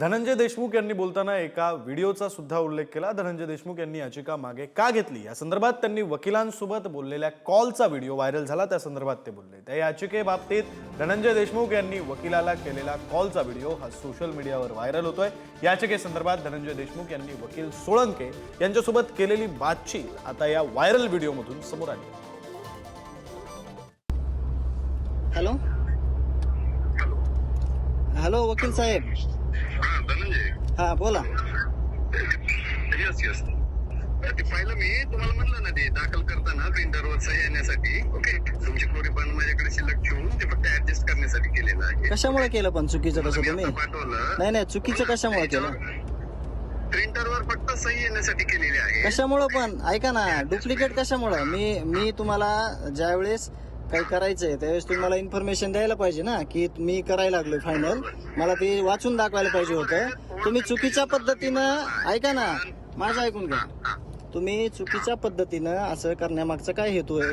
धनंजय देशमुख यांनी बोलताना एका व्हिडिओचा सुद्धा उल्लेख केला. धनंजय देशमुख यांनी याचिका मागे का घेतली? या संदर्भात त्यांनी वकिलांसोबत बोललेल्या कॉलचा व्हिडिओ व्हायरल झाला. त्या संदर्भात ते बोलले. त्या याचिकेबाबतीत धनंजय देशमुख यांनी वकिलाला केलेला कॉलचा व्हिडिओ हा सोशल मीडियावर व्हायरल होतोय. याचिकेसंदर्भात धनंजय देशमुख यांनी वकील सोळंके यांच्यासोबत केलेली बातचीत आता या व्हायरल व्हिडिओमधून समोर आली. हॅलो? हॅलो वकील साहेब. हा धनंजय हा बोला येस येस ते पाहिलं मी तुम्हाला म्हणलं ना ते दाखल करताना प्रिंटरवर सही येण्यासाठी. ओके तुमची क्लोरी पण माझ्याकडे शिल्लक ठेवून ते फक्त ऍडजस्ट करण्यासाठी केलेलं आहे. कशामुळे केलं पण चुकीचं मी तुम्ही आता पाठवलं. नाही नाही चुकीचं कशामुळे केलं? प्रिंटरवर फक्त सही येण्यासाठी केलेली आहे. कशामुळं पण? ऐका ना डुप्लिकेट कशामुळं? मी मी तुम्हाला ज्यावेळेस काही करायचंय? त्यावेळेस तुम्ही मला इन्फॉर्मेशन द्यायला पाहिजे ना की मी करायला लागलोय फायनल मला ते वाचून दाखवायला पाहिजे होतं. तुम्ही चुकीच्या पद्धतीनं ऐका ना माझं ऐकून घ्या. तुम्ही चुकीच्या पद्धतीनं असं करण्यामागचा काय हेतू आहे?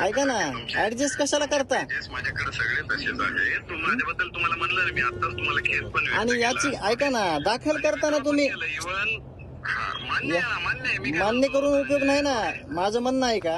ऐका ना ऍडजस्ट कशाला करता? माझ्याकडे सगळे तसेच आहे. तू माझ्याबद्दल तुम्हाला म्हणलं ना मी आताच तुम्हाला केस पण व्यक्त आणि याची. ऐका ना दाखल करताना तुम्ही केलं मान्य आहे मान्य आहे मी काय मान्य करून उपयोग नाही ना. माझं म्हणणं आहे का?